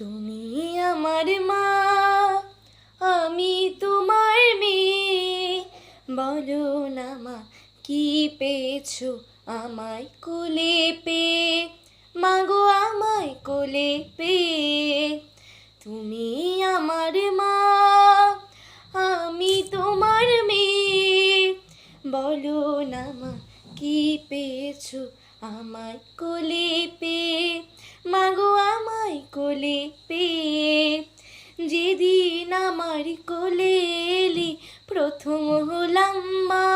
তুমি আমার মা, আমি তোমার মেয়ে। বলো না মা, কি পেয়েছ আমায় কোলে পে মাগো আমায় কোলে পে তুমি আমার মা, আমি তোমার মেয়ে। বলো না মা, কি পেয়েছ আমায় কোলে পেয়ে? মাগো আমায় কোলে পেয়ে, যেদিন আমার কোলে এলি প্রথম হলাম মা।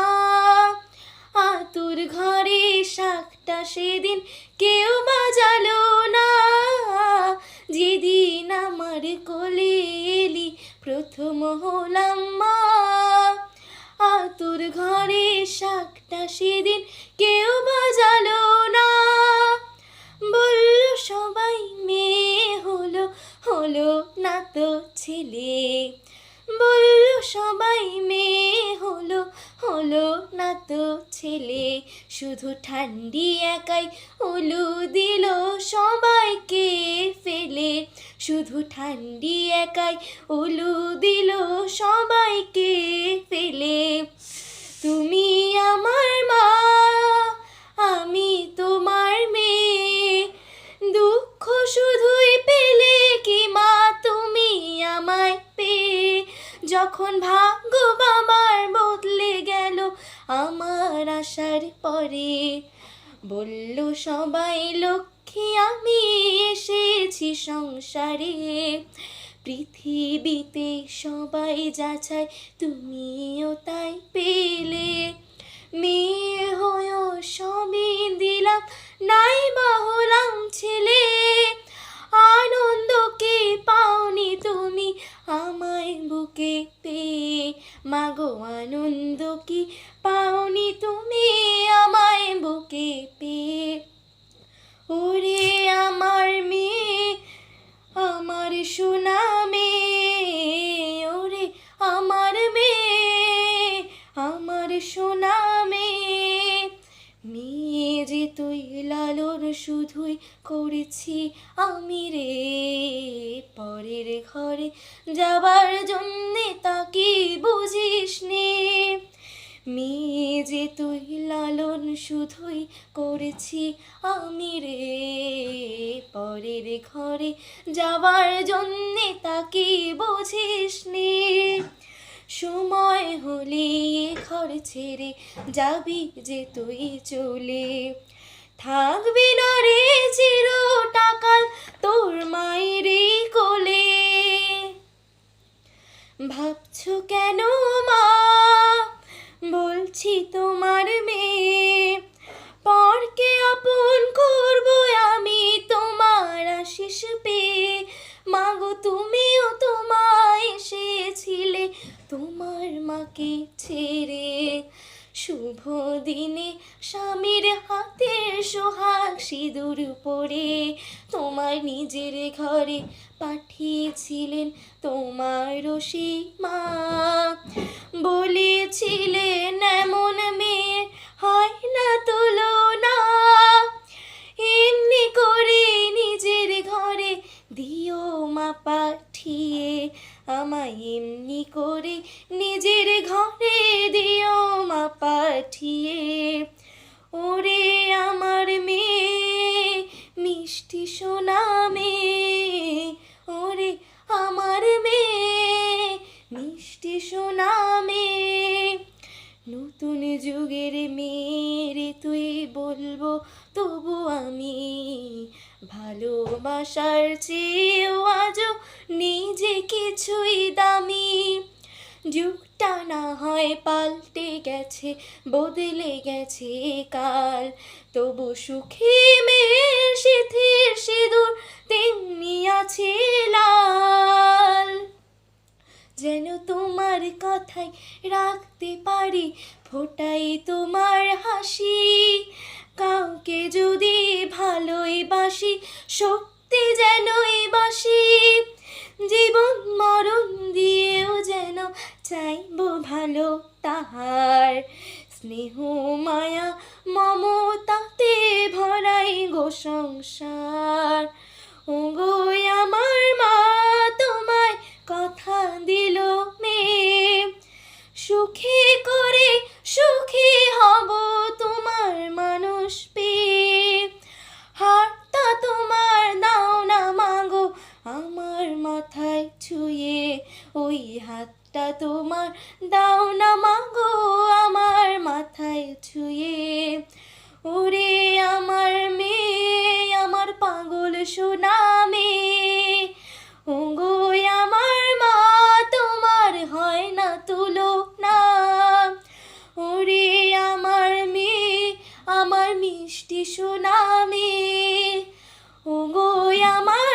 আতুর ঘরে শাকটা সেদিন কেউ বাজালো না। যেদিন আমার কোলে এলি প্রথম হলাম মা। আতুর ঘরে শাকটা সেদিন ছেলে বলল, সবাই মেয়ে হলো হলো না তো ছেলে। শুধু ঠান্ডি একাই উলু দিল সবাইকে ফেলে। শুধু ঠান্ডি একাই উলু দিল সবাইকে ফেলে। তুমি আমার মা আমার আসার পরে বলল সবাই, লক্ষ্মী, আমি এসেছি সংসারে। পৃথিবীতে সবাই যাচাই তুমিও তাই পেলে। মেয়ে হয়েও সবই দিলাম নাই বা হলাম ছেলে। আনন্দকে পাওনি তুমি আমায় বুকে পেয়ে মাগো, আনন্দ কি আমার সোনা মেয়ে মেয়ে যে তুই লালন শুধুই করেছি আমি রে। পরের ঘরে যাবার জন্যে তাকে বুঝিস নে মেয়ে যে তুই লালন শুধুই করেছি আমি রে। পরের ঘরে যাবার জন্যে তাকে বুঝিস নে সময় হলে ঘর ছেড়ে যাবি যে তুই চলে। থাকবি না রে চির টাকাল তোর মায়ের কোলে। ভাবছ কেন মা? বলছি তোমার দিনে স্বামীর হাতের সোহাগ সিঁদুর পরে তোমার নিজের ঘরে পাঠিয়েছিলেন তোমার মা। বলেছিলেন, এমন মেয়ে হয় না তুলনা। এমনি করে নিজের ঘরে দিও মা পাঠিয়ে। আমায় এমনি করে নিজের ঘরে ভালোবাসার চেয়েও আজও নিজে কিছুই দামি। যুগটা না হয় পাল্টে গেছে, বদলে গেছে কাল। তবু সুখী মেয়ের সিথির সিঁদুর তেমনি আছে লাল। যেন তোমার কথাই রাখতে পারি, ফোটাই তোমার হাসি। কাউকে যদি ভালোই বাসি, সত্যি মুহূর্তে যেন বসি, জীবন মরণ দিয়েও যেন চাইব ভালো তাহার। স্নেহ, মায়া, মমতাতে ভরাই গো সংসার। গো আমার মা তোমায় কথা দিল মেয়ে সুখে করে তোমার দাও না মাগো আমার মাথায় ছুঁয়ে। ওরে আমার মেয়ে, আমার পাগল সোনা মেয়ে। ওগো আমার মা, তোমার হয় না তুলো না ওরে আমার মেয়ে, আমার মিষ্টি সোনা মেয়ে। ওগো আমার